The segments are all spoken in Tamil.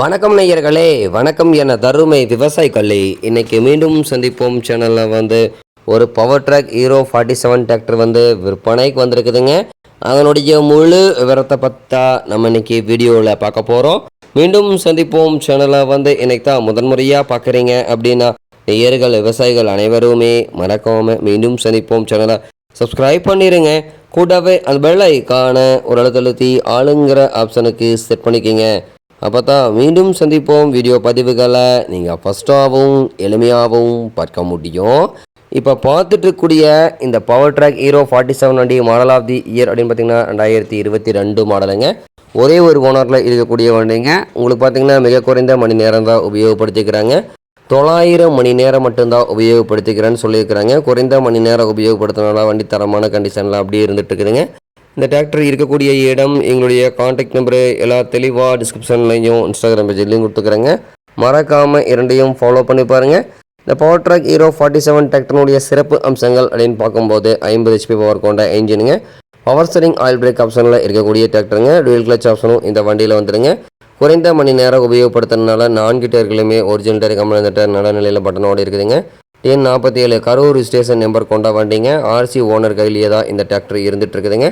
வணக்கம் நேயர்களே வணக்கம் என தருமை விவசாயிகளே. இன்னைக்கு மீண்டும் சந்திப்போம் சேனலில் வந்து ஒரு power trac hero forty seven tractor வந்து விற்பனைக்கு வந்திருக்குதுங்க. அதனுடைய முழு விவரத்தை பற்றா நம்ம இன்னைக்கு வீடியோவில் பார்க்க போகிறோம் மீண்டும் சந்திப்போம் சேனலை வந்து இன்னைக்கு தான் முதன்முறையாக பார்க்குறீங்க அப்படின்னா நேயர்கள் விவசாயிகள் அனைவருமே மறக்காமல் மீண்டும் சந்திப்போம் சேனலை சப்ஸ்கிரைப் பண்ணிடுங்க கூடவே அந்த பெல் ஐக்கான ஒரு அழுத்தழுத்தி ஆளுங்கிற ஆப்ஷனுக்கு செட் பண்ணிக்கோங்க. அப்போ தான் மீண்டும் சந்திப்போம் வீடியோ பதிவுகளை. நீங்கள் ஃபஸ்ட்டாகவும் எளிமையாகவும் பார்க்க முடியும். இப்போ பார்த்துட்டு இருக்கக்கூடிய இந்த power trac hero forty seven வண்டி மாடல் ஆஃப் தி இயர் அப்படின்னு பார்த்தீங்கன்னா ரெண்டாயிரத்தி இருபத்தி ரெண்டு மாடலுங்க. ஒரே ஒரு ஓனரில் இருக்கக்கூடிய வண்டிங்க. உங்களுக்கு பார்த்தீங்கன்னா மிக குறைந்த மணி நேரம் தான் உபயோகப்படுத்திக்கிறாங்க. தொள்ளாயிரம் மணி நேரம் மட்டும்தான் உபயோகப்படுத்திக்கிறேன்னு சொல்லியிருக்கிறாங்க. குறைந்த மணி நேரம் உபயோகப்படுத்தினால வண்டி தரமான கண்டிஷனில் அப்படியே இருந்துகிட்டு இருக்குதுங்க இந்த டிராக்டர் இருக்கக்கூடிய இடம் எங்களுடைய காண்டாக்ட் நம்பரு எல்லா தெளிவாக டிஸ்கிரிப்ஷன்லையும் இன்ஸ்டாகிராம் பேஜ்லையும் கொடுத்துக்கிறேங்க. மறக்காமல் இரண்டையும் ஃபாலோ பண்ணி பாருங்கள் இந்த power trac hero forty seven டிராக்டருடைய சிறப்பு அம்சங்கள் அப்படின்னு பார்க்கும்போது ஐம்பது ஹெச்பி பவர் கொண்ட இன்ஜினுங்க பவர் ஸ்டரிங் ஆயில் பிரேக் ஆப்ஷனில் இருக்கக்கூடிய டிராக்டருங்க டூயல் கிளச் ஆப்ஷனும் இந்த வண்டியில் வந்துடுங்க குறைந்த மணி நேரம் உபயோகப்படுத்துறதுனால நான்கு டயர்களுமே ஒரிஜினல் டயர் கம்பெனி டயர் நல்ல நிலையில் பட்டனோடு இருக்குதுங்க. டிஎன் நாற்பத்தி ஏழு கரூர் ஸ்டேஷன் நம்பர் கொண்ட வண்டிங்க. ஆர்சி ஓனர் கையிலேயே தான் இந்த டிராக்டர் இருந்துட்டு இருக்குதுங்க.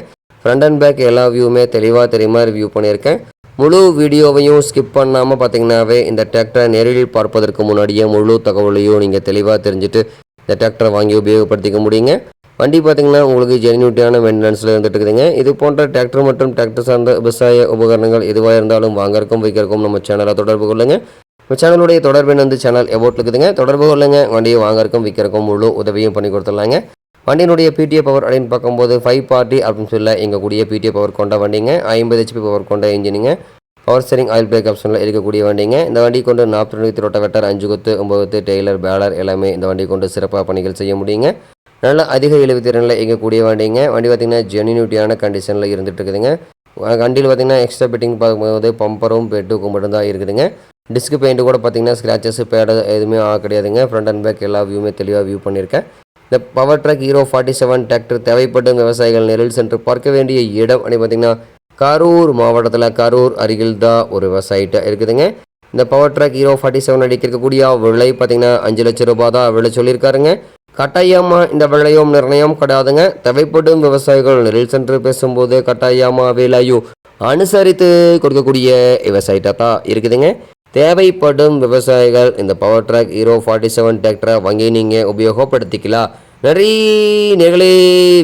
ஃப்ரண்ட் அண்ட் பேக் எல்லா வியூவுமே தெளிவாக தெரியுமா ரிவ்யூ பண்ணியிருக்கேன். முழு வீடியோவையும் ஸ்கிப் பண்ணாமல் பார்த்தீங்கன்னாவே இந்த டிராக்டரை நேரில் பார்ப்பதற்கு முன்னாடியே முழு தகவலையும் நீங்கள் தெளிவாக தெரிஞ்சுட்டு இந்த டிராக்டரை வாங்கி உபயோகப்படுத்திக்க முடியுங்க. வண்டி பார்த்தீங்கன்னா உங்களுக்கு ஜெனியூட்டியான மெயின்டெனன்ஸில் இருந்துட்டு இருக்குதுங்க இது போன்ற டிராக்டர் மற்றும் டிராக்டர் சார்ந்த விவசாய உபகரணங்கள் எதுவாக இருந்தாலும் வாங்கறக்கும் வைக்கிறக்கும் நம்ம சேனலை தொடர்பு கொள்ளுங்க. நம்ம சேனலுடைய தொடர்பு வந்து சேனல் எபோட் இருக்குதுங்க. தொடர்பு கொள்ளுங்க. வண்டியை வாங்கறக்கும் விற்கிறக்கும் முழு உதவியும் பண்ணி கொடுத்துடலாங்க. வண்டியினுடைய பிடிஏ பவர் அப்படின்னு பார்க்கும்போது ஃபைவ் பார்ட்டி அப்படின்னு சொல்ல எங்கள் கூடிய பிடிஏ பவர் கொண்ட வண்டிங்க ஐம்பது ஹெச்பி பவர் கொண்ட இன்ஜினுங்க. பவர் ஸ்டரிங் ஆயில் பிரேக் ஆப்ஷனில் இருக்கக்கூடிய வண்டிங்க. இந்த வண்டி கொண்டு நாற்பத்தி ரெண்டு ரோட்ட வெட்டர் அஞ்சு கொத்து ஒம்பது கொத்து டெய்லர் பேலர் எல்லாமே இந்த வண்டி கொண்டு சிறப்பாக பணிகள் செய்ய முடியுங்க. நல்ல அதிக இழுவு திறனில் இயங்கக்கூடிய வண்டிங்க. வண்டி பார்த்திங்கன்னா ஜெனினியூட்டியான கண்டிஷனில் இருந்துட்டு இருக்குதுங்க. வண்டியில் பார்த்திங்கன்னா எக்ஸ்ட்ரா பெட்டிங் பார்க்கும்போது பம்பரும் பெட்டுக்கும் மட்டும்தான் இருக்குதுங்க. டிஸ்க் பெயிண்ட் கூட பார்த்திங்கன்னா ஸ்க்ராச்சஸ் பேடு எதுவுமே ஆக கிடையாதுங்க. ஃப்ரண்ட் அண்ட் பேக் எல்லா வியூமே தெளிவாக வியூ பண்ணியிருக்கேன் இந்த power trac hero forty seven tractor தேவைப்படும் விவசாயிகள் நேரில் சென்று பார்க்க வேண்டிய இடம் அப்படின்னு பார்த்தீங்கன்னா கரூர் மாவட்டத்தில் கரூர் அருகில் தான் ஒரு விவசாயிட்ட இருக்குதுங்க. இந்த power trac hero forty seven அடிக்க இருக்கக்கூடிய விலை பார்த்தீங்கன்னா அஞ்சு லட்சம் ரூபாய் தான் விலை சொல்லியிருக்காருங்க. கட்டாயமாக இந்த விலையும் நிர்ணயம் கிடையாதுங்க. தேவைப்படும் விவசாயிகள் நெரில் சென்று பேசும்போது கட்டாயமாக விலையும் அனுசரித்து கொடுக்கக்கூடிய விவசாயிட்டா தான் இருக்குதுங்க. தேவைப்படும் விவசாயிகள் இந்த power trac hero forty seven டிராக்டரை வாங்கி நீங்கள் உபயோகப்படுத்திக்கலாம். நிறைய நிகழே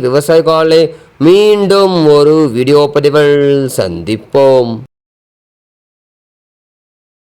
விவசாயிகளே மீண்டும் ஒரு வீடியோ பதிவில் சந்திப்போம்.